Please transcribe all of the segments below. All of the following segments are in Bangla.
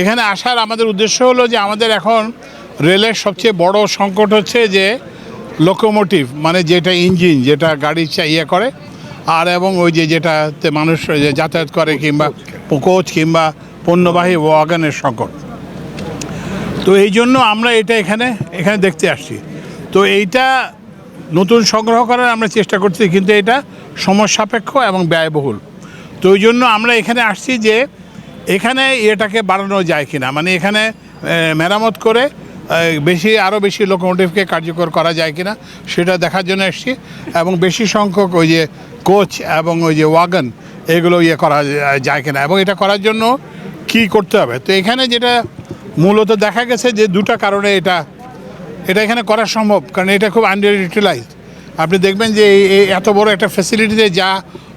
এখানে আসার আমাদের উদ্দেশ্য হলো যে আমাদের এখন রেলের সবচেয়ে বড় সংকট হচ্ছে যে লোকোমোটিভ মানে যেটা ইঞ্জিন যেটা গাড়ি ইয়ে করে, আর এবং ওই যে যেটাতে মানুষ যাতায়াত করে কিংবা কোচ কিংবা পণ্যবাহী ওয়াগানের সংকট। তো এই জন্য আমরা এটা এখানে এখানে দেখতে আসছি। তো এইটা নতুন সংগ্রহ করার আমরা চেষ্টা করছি, কিন্তু এটা সময় সাপেক্ষ এবং ব্যয়বহুল। তো ওই জন্য আমরা এখানে আসছি যে এখানে এটাকে বাড়ানো যায় কিনা? মানে এখানে মেরামত করে বেশি আরও বেশি লোকোমোটিভকে কার্যকর করা যায় কিনা সেটা দেখার জন্য এসেছি। এবং বেশি সংখ্যক ওই যে কোচ এবং ওই যে ওয়াগন এগুলো ইয়ে করা যায় কিনা? এবং এটা করার জন্য কি করতে হবে? তো এখানে যেটা মূলত দেখা গেছে যে দুটো কারণে এটা এটা এখানে করা সম্ভব। কারণ এটা খুব আন্ডার ইউটিলাইজড আপনি দেখবেন যে এত বড় একটা ফ্যাসিলিটিতে যা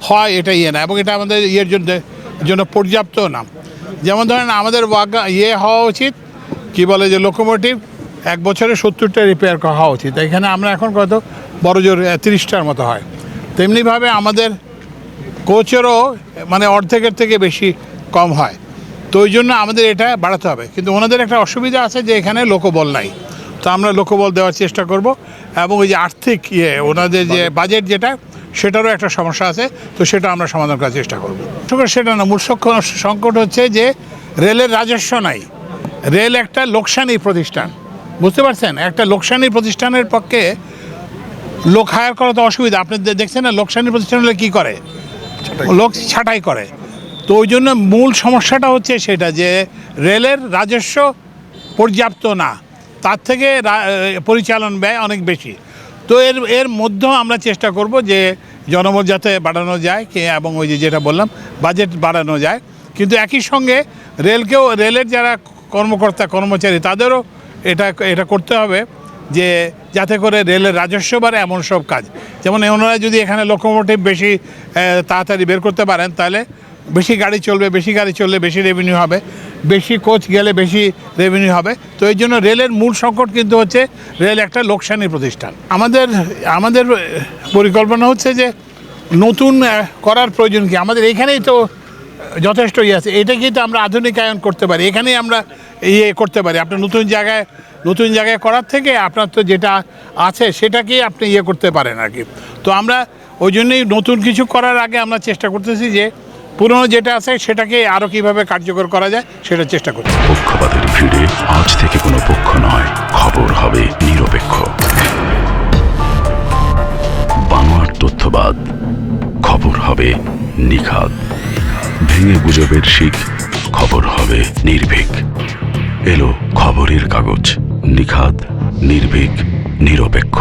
হয়, এটা ইয়ে না। এবং এটা আমাদের ইয়ের জন্য জন্য পর্যাপ্ত না। যেমন ধরেন আমাদের ওয়াগা ইয়ে হওয়া উচিত কি বলে যে লোকোমোটিভ এক বছরে সত্তরটা রিপেয়ার করা হওয়া উচিত। এখানে আমরা এখন কত? বড় জোর তিরিশটার মতো হয়। তেমনিভাবে আমাদের কোচেরও মানে অর্ধেকের থেকে বেশি কম হয়। তো ওই জন্য আমাদের এটা বাড়াতে হবে। কিন্তু ওনাদের একটা অসুবিধা আছে যে এখানে লোকবল নাই। তো আমরা লোকবল দেওয়ার চেষ্টা করব এবং ওই যে আর্থিক ইয়ে ওনাদের যে বাজেট যেটা সেটারও একটা সমস্যা আছে তো সেটা আমরা সমাধান করার চেষ্টা করব। সেটা না মূল সংকট হচ্ছে যে রেলের রাজস্ব নাই। রেল একটা লোকসানি প্রতিষ্ঠান বুঝতে পারছেন? একটা লোকসানি প্রতিষ্ঠানের পক্ষে লোক হায়ার করা তো অসুবিধা। আপনি দেখছেন না লোকসানি প্রতিষ্ঠান হলে কী করে? লোক ছাঁটাই করে। তো ওই জন্য মূল সমস্যাটা হচ্ছে সেটা যে রেলের রাজস্ব পর্যাপ্ত না। তার থেকে পরিচালন ব্যয় অনেক বেশি। তো এর এর মধ্যেও আমরা চেষ্টা করব যে জনবল যাতে বাড়ানো যায়, কে এবং ওই যে যেটা বললাম বাজেট বাড়ানো যায়। কিন্তু একই সঙ্গে রেলকেও, রেলের যারা কর্মকর্তা, কর্মচারী, তাদেরও এটা এটা করতে হবে যে যাতে করে রেলের রাজস্ব বাড়ে এমন সব কাজ। যেমন ওনারা যদি এখানে লোকোমোটিভ বেশি তাড়াতাড়ি বের করতে পারেন, তাহলে বেশি গাড়ি চলবে, বেশি গাড়ি চললে বেশি রেভিনিউ হবে, বেশি কোচ গেলে বেশি রেভিনিউ হবে। তো এই জন্য রেলের মূল সংকট কিন্তু হচ্ছে রেল একটা লোকসানি প্রতিষ্ঠান। আমাদের আমাদের পরিকল্পনা হচ্ছে যে নতুন করার প্রয়োজন কি? আমাদের এইখানেই তো যথেষ্ট ইয়ে আছে। এটাকে তো আমরা আধুনিকায়ন করতে পারি। এখানেই আমরা ইয়ে করতে পারি। আপনার নতুন জায়গায় নতুন জায়গায় করার থেকে আপনার তো যেটা আছে সেটাকেই আপনি ইয়ে করতে পারেন আর কি। তো আমরা ওই জন্যই নতুন কিছু করার আগে আমরা চেষ্টা করতেছি যে পুরনো যেটা আছে সেটাকে আরও কীভাবে কার্যকর করা যায় সেটা চেষ্টা করছি পক্ষপাতের ভিড়ে আজ থেকে কোনো পক্ষ নয়, খবর হবে নিরপেক্ষ। বানোয়ার তথ্যবাদ, খবর হবে নিখাদ। ভেঙে গুজবের শিখ খবর হবে নির্ভীক। এলো খবরের কাগজ, নিখাদ, নির্ভীক, নিরপেক্ষ।